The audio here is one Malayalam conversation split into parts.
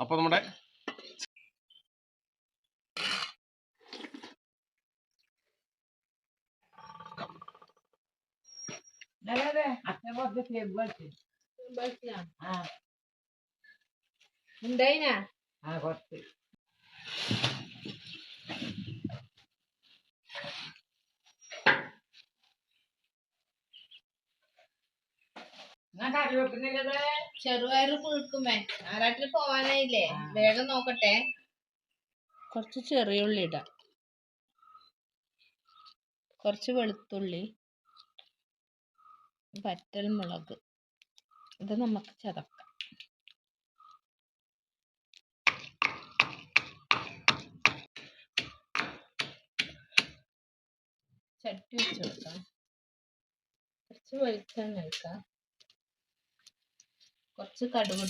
അപ്പോൾ നമ്മുടെ ഉണ്ടായിനാ? ആ കുറച്ച്. ഞാൻ കറി വെക്കുന്നില്ലത്? ചെറുപയറ് പുഴുക്കുമേ. ആരാട്ടിൽ പോവാനായില്ലേ? വേഗം നോക്കട്ടെ. കുറച്ച് ചെറിയ ഉള്ളി ഇടാം. കുറച്ച് വെളുത്തുള്ളി വറ്റൽ മുളക് ഇത് നമുക്ക് ചതക്കാം. ചട്ടി വെച്ച് കൊടുക്കാം. കുറച്ച് വെളിച്ചെണ്ണ എടുക്കാം കുറച്ച് കടുക്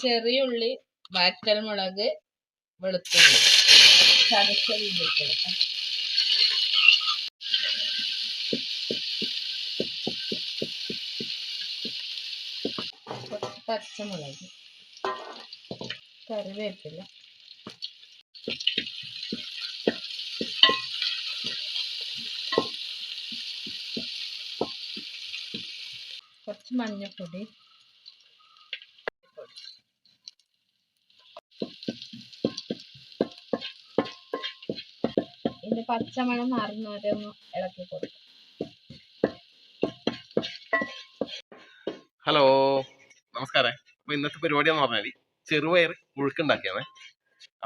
ചെറിയ ഉള്ളി വറ്റൽമുളക് വെളുത്തുള്ളി. ചതച്ചത് ഇട്ട് പച്ചമുളക്. കറിവേപ്പില. കുറച്ച് മഞ്ഞൾപ്പൊടി ഇതിന്റെ പച്ചമണം മാറുന്നവരെ ഒന്ന് ഇളക്കി കൊടുക്കും. ഹലോ നമസ്കാരം. അപ്പൊ ഇന്നത്തെ പരിപാടി എന്ന് പറഞ്ഞാൽ ചെറുപയർ പുഴുക്കുണ്ടാക്കിയാണ്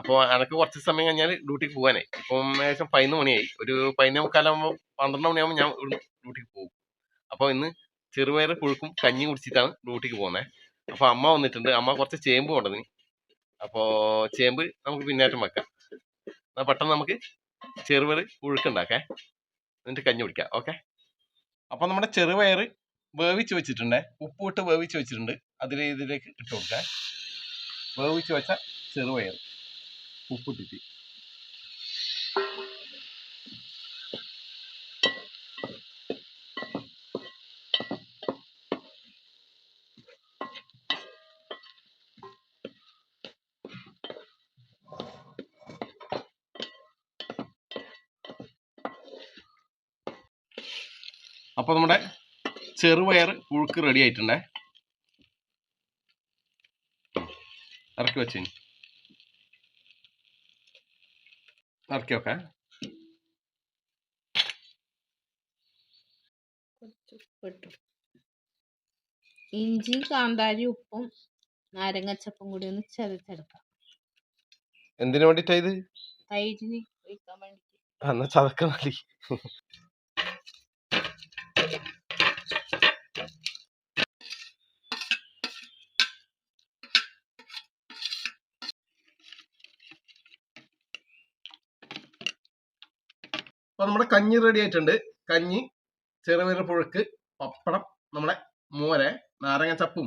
അപ്പോൾ അനക്ക് കുറച്ച് സമയം കഴിഞ്ഞാൽ ഡ്യൂട്ടിക്ക് പോകാനായി. ഇപ്പം ഏകദേശം പതിനൊന്ന് മണിയായി. ഒരു പതിനൊന്നേ മുക്കാലാകുമ്പോൾ പന്ത്രണ്ട് മണിയാകുമ്പോൾ ഞാൻ ഡ്യൂട്ടിക്ക് പോകും. അപ്പോൾ ഇന്ന് ചെറുപയർ പുഴുക്കും കഞ്ഞി കുടിച്ചിട്ടാണ് ഡ്യൂട്ടിക്ക് പോകുന്നത് അപ്പൊ അമ്മ വന്നിട്ടുണ്ട്. അമ്മ കുറച്ച് ചേമ്പ് കൊണ്ടുവന്നിന് അപ്പോൾ ചേമ്പ് നമുക്ക് പിന്നാറ്റം വെക്കാം. എന്നാ പെട്ടെന്ന് നമുക്ക് ചെറുപയർ പുഴുക്കുണ്ടാക്കേ. എന്നിട്ട് കഞ്ഞി കുടിക്കാം. ഓക്കെ? അപ്പൊ നമ്മുടെ ചെറുപയർ വേവിച്ച് വെച്ചിട്ടുണ്ട്. ഉപ്പിട്ട് വേവിച്ച് വെച്ചിട്ടുണ്ട്. അതിൽ ഇതിലേക്ക് ഇട്ട് കൊടുക്കാം. വേവിച്ച് വെച്ച ചെറുപയർ ഉപ്പിട്ടിട്ട്. അപ്പോൾ നമ്മുടെ ചെറുപയർ പുഴുക്ക് റെഡി ആയിട്ടുണ്ടേ. ഇറക്കി വെച്ചു. ഇറക്കി വെക്കാം. ഉപ്പിട്ടു ഇഞ്ചി കാന്താരി ഉപ്പും നാരങ്ങച്ചപ്പും കൂടി ഒന്ന് ചതച്ചെടുക്കാം. എന്തിനു വേണ്ടിട്ടാ ഇത്? തൈരിന് ഒഴിക്കാൻ വേണ്ടി എന്നാ ചതക്ക മതി അപ്പൊ നമ്മുടെ കഞ്ഞി റെഡി ആയിട്ടുണ്ട്. കഞ്ഞി ചെറുപയർ പുഴുക്ക് പപ്പടം നമ്മുടെ മോര നാരങ്ങ ചപ്പും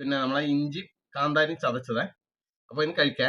പിന്നെ നമ്മളെ ഇഞ്ചി കാന്താരി ചതച്ചതേ. അപ്പൊ ഇനി കഴിക്കേ.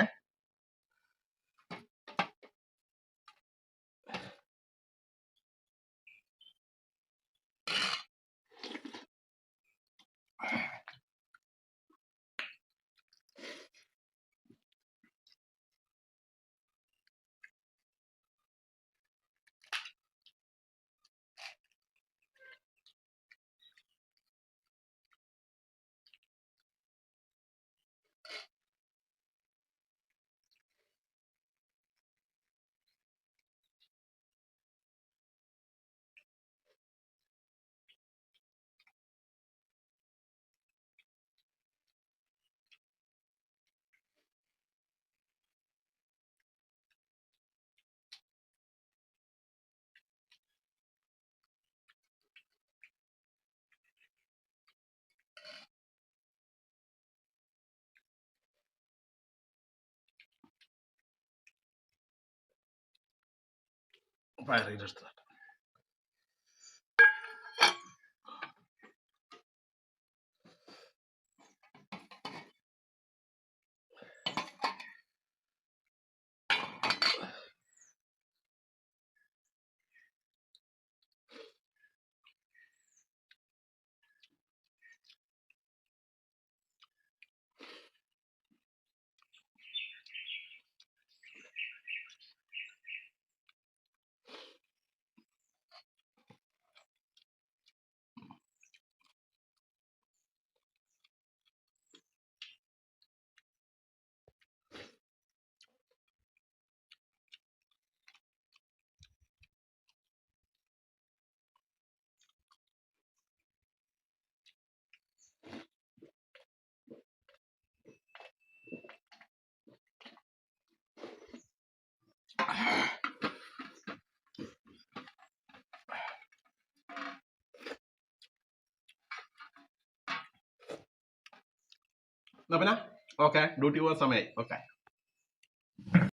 para registrar. എന്നാ പിന്നെ? ഓക്കെ ഡ്യൂട്ടി പോകാൻ സമയമായി ഓക്കെ